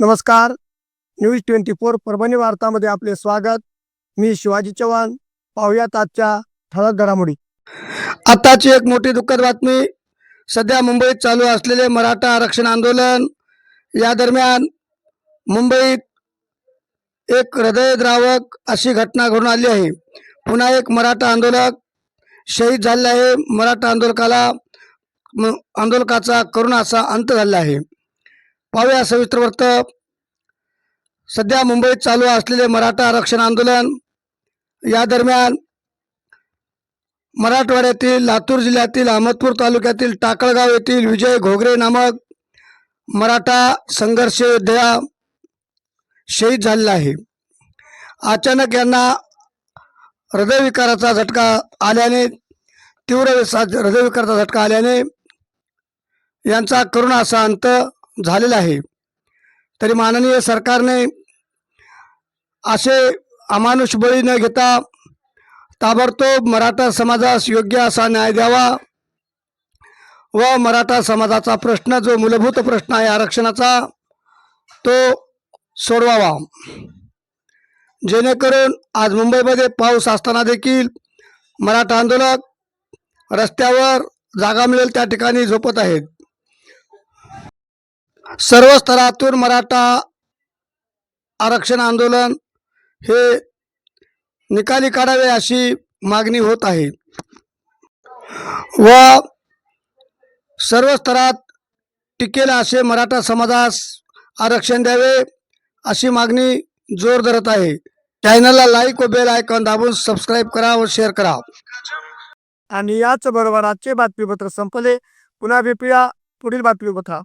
नमस्कार. News twenty four Parbhani वार्तामध्ये आपले स्वागत. मी शिवाजी चव्हाण. पाहुयात आजच्या ठळक घडामोडी. आताची एक मोठी दुःखद बातमी. सध्या मुंबईत चालू असलेले मराठा आरक्षण आंदोलन. या दरम्यान मुंबईत एक हृदयद्रावक अशी घटना घडून आली आहे. पुन्हा एक मराठा आंदोलक शहीद झाले आहे. मराठा आंदोलकाला म- आंदोलकाचा करुण असा अंत झाला आहे. पाहूया. सविस्तर वृत्त. सध्या मुंबईत चालू असलेले मराठा आरक्षण आंदोलन या दरम्यान मराठवाड्यातील लातूर जिल्ह्यातील अहमदपूर तालुक्यातील टाकळगाव येथील विजय घोगरे नामक मराठा संघर्ष योद्धा शहीद झालेला आहे. अचानक यांना हृदयविकाराचा झटका आल्याने तीव्र हृदयविकाराचा झटका आल्याने यांचा करुणा असा अंत झालेलं आहे. तरी माननीय सरकारने असे अमानुष बळी न घेता ताबडतोब मराठा समाजास योग्य असा न्याय द्यावा व मराठा समाजाचा प्रश्न जो मूलभूत प्रश्न आहे आरक्षणाचा तो सोडवावा. जेणेकरून आज मुंबईमध्ये पाऊस असताना देखील मराठा आंदोलक रस्त्यावर जागा मिळेल त्या ठिकाणी झोपत आहेत. सर्व स्तरातून मराठा आरक्षण आंदोलन हे निकाली काढावे अशी मागणी होत आहे. व सर्व स्तरात टिकेल असे मराठा समाजास आरक्षण द्यावे अशी मागणी जोर धरत आहे. चॅनलला लाईक व बेल आयकॉन दाबून सबस्क्राईब करा व शेअर करा. आणि याच बरोबर आजचे बातमीपत्र संपले. पुन्हा भेटूया पुढील बातमीपत्र